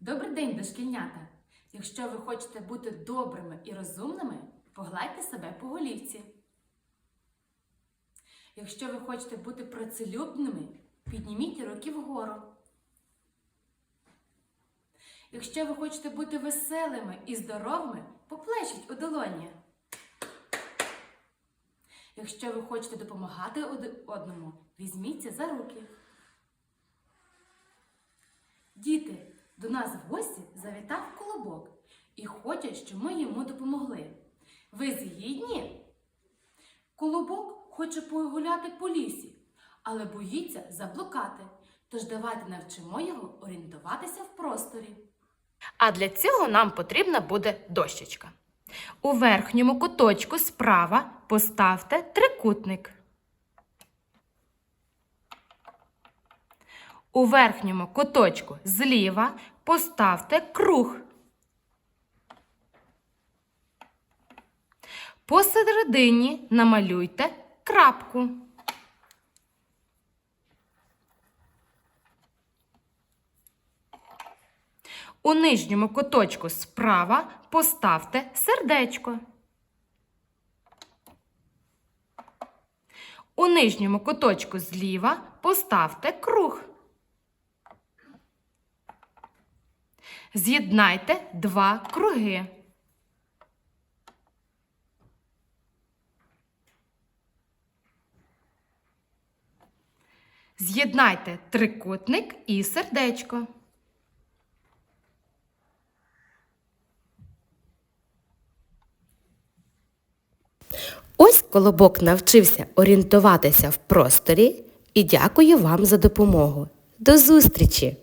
Добрий день, дошкільнята! Якщо ви хочете бути добрими і розумними, погладьте себе по голівці. Якщо ви хочете бути працелюбними, підніміть руки вгору. Якщо ви хочете бути веселими і здоровими, поплещіть у долоні. Якщо ви хочете допомагати одному, візьміться за руки. Діти, до нас в гості завітав колобок і хоче, щоб ми йому допомогли. Ви згідні? Колобок хоче погуляти по лісі, але боїться заблукати. Тож давайте навчимо його орієнтуватися в просторі. А для цього нам потрібна буде дощечка. У верхньому куточку справа поставте трикутник. У верхньому куточку зліва поставте круг. Посередині намалюйте крапку. У нижньому куточку справа поставте сердечко. У нижньому куточку зліва поставте круг. З'єднайте два круги. З'єднайте трикутник і сердечко. Ось колобок навчився орієнтуватися в просторі і дякую вам за допомогу. До зустрічі!